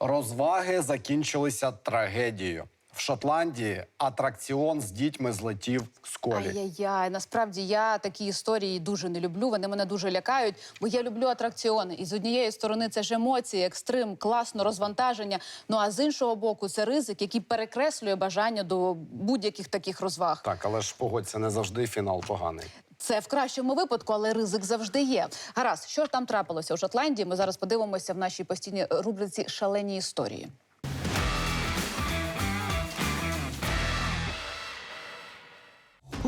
Розваги закінчилися трагедією. В Шотландії атракціон з дітьми злетів з колії. Ай-яй-яй, насправді я такі історії дуже не люблю. Вони мене дуже лякають, бо я люблю атракціони. І з однієї сторони це ж емоції, екстрим, класно, розвантаження. Ну а з іншого боку, це ризик, який перекреслює бажання до будь-яких таких розваг. Так, але ж погодься, не завжди фінал поганий. Це в кращому випадку, але ризик завжди є. Гаразд, що ж там трапилося у Шотландії? Ми зараз подивимося в нашій постійній рубриці Шалені історії.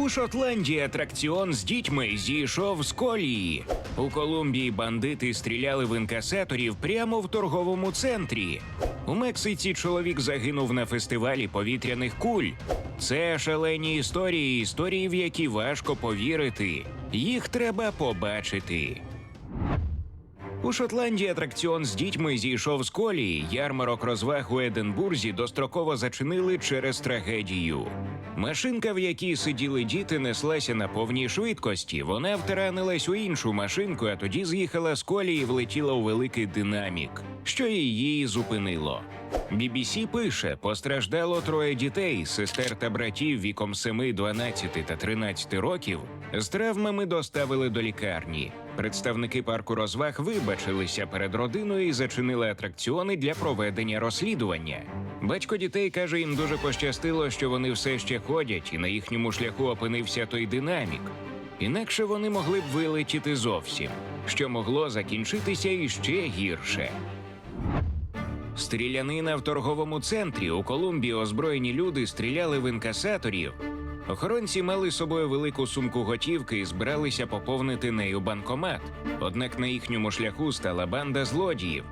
У Шотландії атракціон з дітьми зійшов з колії. У Колумбії бандити стріляли в інкасаторів прямо в торговому центрі. У Мексиці чоловік загинув на фестивалі повітряних куль. Це шалені історії, історії, в які важко повірити. Їх треба побачити. У Шотландії атракціон з дітьми зійшов з колії. Ярмарок розваг у Единбурзі достроково зачинили через трагедію. Машинка, в якій сиділи діти, неслася на повній швидкості. Вона втаранилась у іншу машинку, а тоді з'їхала з колії і влетіла у великий динамік, що її зупинило. BBC пише: постраждало троє дітей, сестер та братів віком 7, 12 та 13 років. З травмами доставили до лікарні. Представники парку розваг вибачилися перед родиною і зачинили атракціони для проведення розслідування. Батько дітей каже, їм дуже пощастило, що вони все ще ходять, і на їхньому шляху опинився той динамік. Інакше вони могли б вилетіти зовсім, що могло закінчитися іще гірше. Стрілянина в торговому центрі у Колумбії озброєні люди стріляли в інкасаторів. Охоронці мали з собою велику сумку готівки і збиралися поповнити нею банкомат. Однак на їхньому шляху стала банда злодіїв.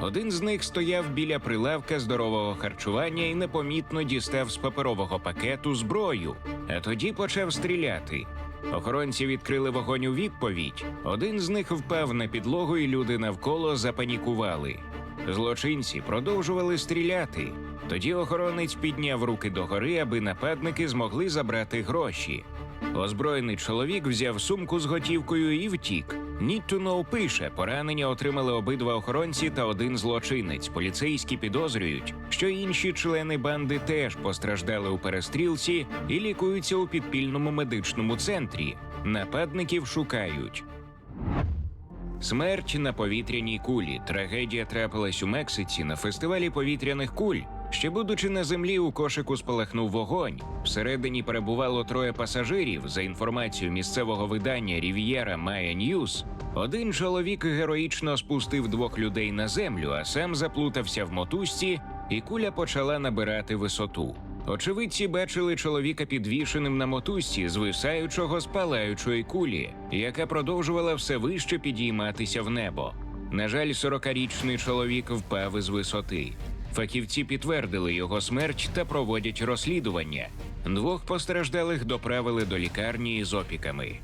Один з них стояв біля прилавка здорового харчування і непомітно дістав з паперового пакету зброю, а тоді почав стріляти. Охоронці відкрили вогонь у відповідь. Один з них впав на підлогу, і люди навколо запанікували. Злочинці продовжували стріляти. Тоді охоронець підняв руки догори, аби нападники змогли забрати гроші. Озброєний чоловік взяв сумку з готівкою і втік. Need пише, поранення отримали обидва охоронці та один злочинець. Поліцейські підозрюють, що інші члени банди теж постраждали у перестрілці і лікуються у підпільному медичному центрі. Нападників шукають. Смерть на повітряній кулі. Трагедія трапилась у Мексиці на фестивалі повітряних куль. Ще будучи на землі, у кошику спалахнув вогонь. Всередині перебувало троє пасажирів. За інформацією місцевого видання Рів'єра Майя Ньюс, один чоловік героїчно спустив двох людей на землю, а сам заплутався в мотузці, і куля почала набирати висоту. Очевидці бачили чоловіка підвішеним на мотузці звисаючого з палаючої кулі, яка продовжувала все вище підійматися в небо. На жаль, 40-річний чоловік впав із висоти. Фахівці підтвердили його смерть та проводять розслідування. Двох постраждалих доправили до лікарні із опіками.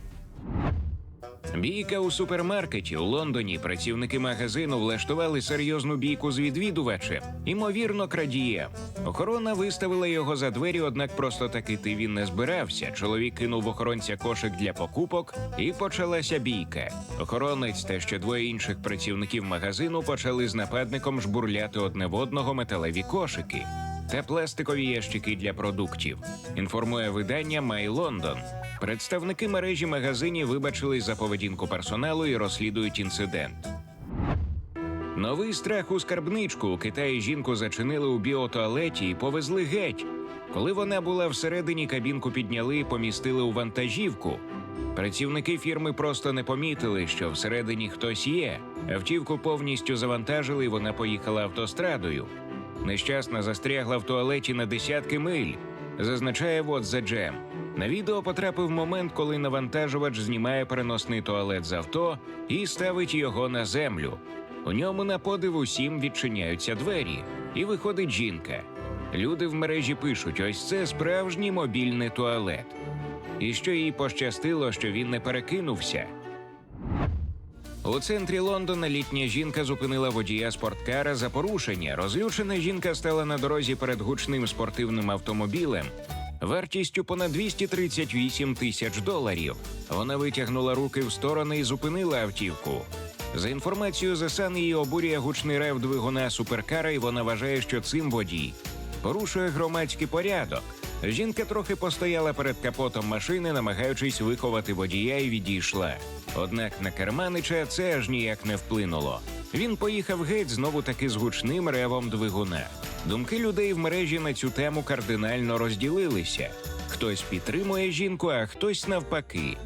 Бійка у супермаркеті у Лондоні. Працівники магазину влаштували серйозну бійку з відвідувачем, ймовірно, крадієм. Охорона виставила його за двері, однак просто так іти він не збирався. Чоловік кинув охоронця кошик для покупок, і почалася бійка. Охоронець та ще двоє інших працівників магазину почали з нападником жбурляти одне в одного металеві кошики. Та пластикові ящики для продуктів. Інформує видання Май Лондон. Представники мережі магазинів вибачились за поведінку персоналу і розслідують інцидент. Новий страх у скарбничку у Китаї жінку зачинили у біотуалеті і повезли геть. Коли вона була всередині, кабінку підняли і помістили у вантажівку. Працівники фірми просто не помітили, що всередині хтось є. Автівку повністю завантажили, і вона поїхала автострадою. Нещасна застрягла в туалеті на десятки миль, зазначає What's the Jam. На відео потрапив момент, коли навантажувач знімає переносний туалет з авто і ставить його на землю. У ньому на подив усім відчиняються двері, і виходить жінка. Люди в мережі пишуть: ось це справжній мобільний туалет. І що їй пощастило, що він не перекинувся. У центрі Лондона літня жінка зупинила водія спорткара за порушення. Розлючена жінка стала на дорозі перед гучним спортивним автомобілем вартістю понад 238 тисяч доларів. Вона витягнула руки в сторони і зупинила автівку. За інформацією Sun, її обурює гучний рев двигуна суперкара, і вона вважає, що цим водій порушує громадський порядок. Жінка трохи постояла перед капотом машини, намагаючись виховати водія і відійшла. Однак на керманича це аж ніяк не вплинуло. Він поїхав геть знову таки з гучним ревом двигуна. Думки людей в мережі на цю тему кардинально розділилися. Хтось підтримує жінку, а хтось навпаки.